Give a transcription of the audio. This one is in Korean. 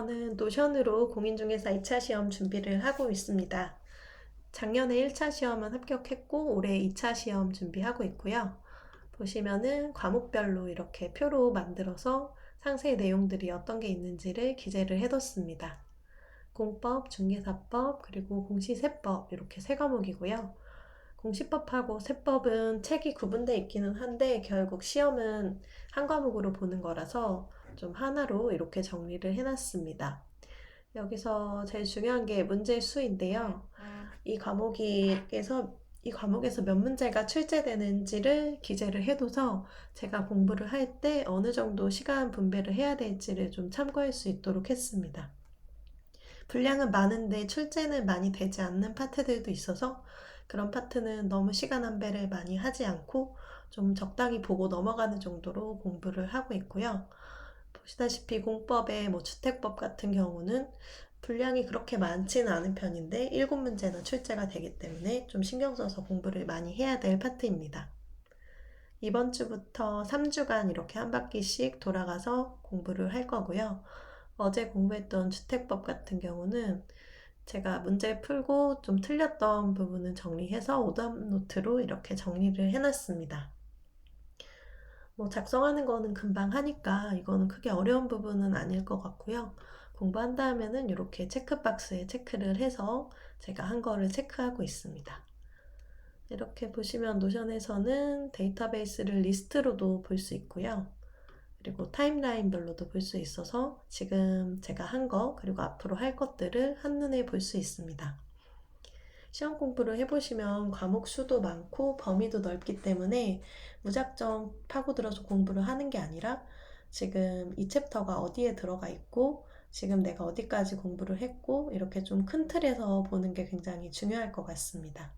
저는 노션으로 공인중개사 2차 시험 준비를 하고 있습니다. 작년에 1차 시험은 합격했고 올해 2차 시험 준비하고 있고요. 보시면은 과목별로 이렇게 표로 만들어서 상세 내용들이 어떤 게 있는지를 기재를 해뒀습니다. 공법, 중개사법, 그리고 공시세법 이렇게 세 과목이고요. 공시법하고 세법은 책이 구분되어 있기는 한데 결국 시험은 한 과목으로 보는 거라서 좀 하나로 이렇게 정리를 해놨습니다. 여기서 제일 중요한 게 문제 수인데요. 이 과목에서 이 과목에서 몇 문제가 출제되는지를 기재를 해둬서 제가 공부를 할 때 어느 정도 시간 분배를 해야 될지를 좀 참고할 수 있도록 했습니다. 분량은 많은데 출제는 많이 되지 않는 파트들도 있어서 그런 파트는 너무 시간 안배를 많이 하지 않고 좀 적당히 보고 넘어가는 정도로 공부를 하고 있고요. 보시다시피 공법의 뭐 주택법 같은 경우는 분량이 그렇게 많지는 않은 편인데 7문제나 출제가 되기 때문에 좀 신경 써서 공부를 많이 해야 될 파트입니다. 이번 주부터 3주간 이렇게 한 바퀴씩 돌아가서 공부를 할 거고요. 어제 공부했던 주택법 같은 경우는 제가 문제 풀고 좀 틀렸던 부분은 정리해서 오답 노트로 이렇게 정리를 해놨습니다. 뭐 작성하는 거는 금방 하니까 이거는 크게 어려운 부분은 아닐 것 같고요. 공부한 다음에는 이렇게 체크박스에 체크를 해서 제가 한 거를 체크하고 있습니다. 이렇게 보시면 노션에서는 데이터베이스를 리스트로도 볼 수 있고요. 그리고 타임라인별로도 볼 수 있어서 지금 제가 한 거, 그리고 앞으로 할 것들을 한눈에 볼 수 있습니다. 시험 공부를 해보시면 과목 수도 많고 범위도 넓기 때문에 무작정 파고들어서 공부를 하는 게 아니라 지금 이 챕터가 어디에 들어가 있고 지금 내가 어디까지 공부를 했고 이렇게 좀 큰 틀에서 보는 게 굉장히 중요할 것 같습니다.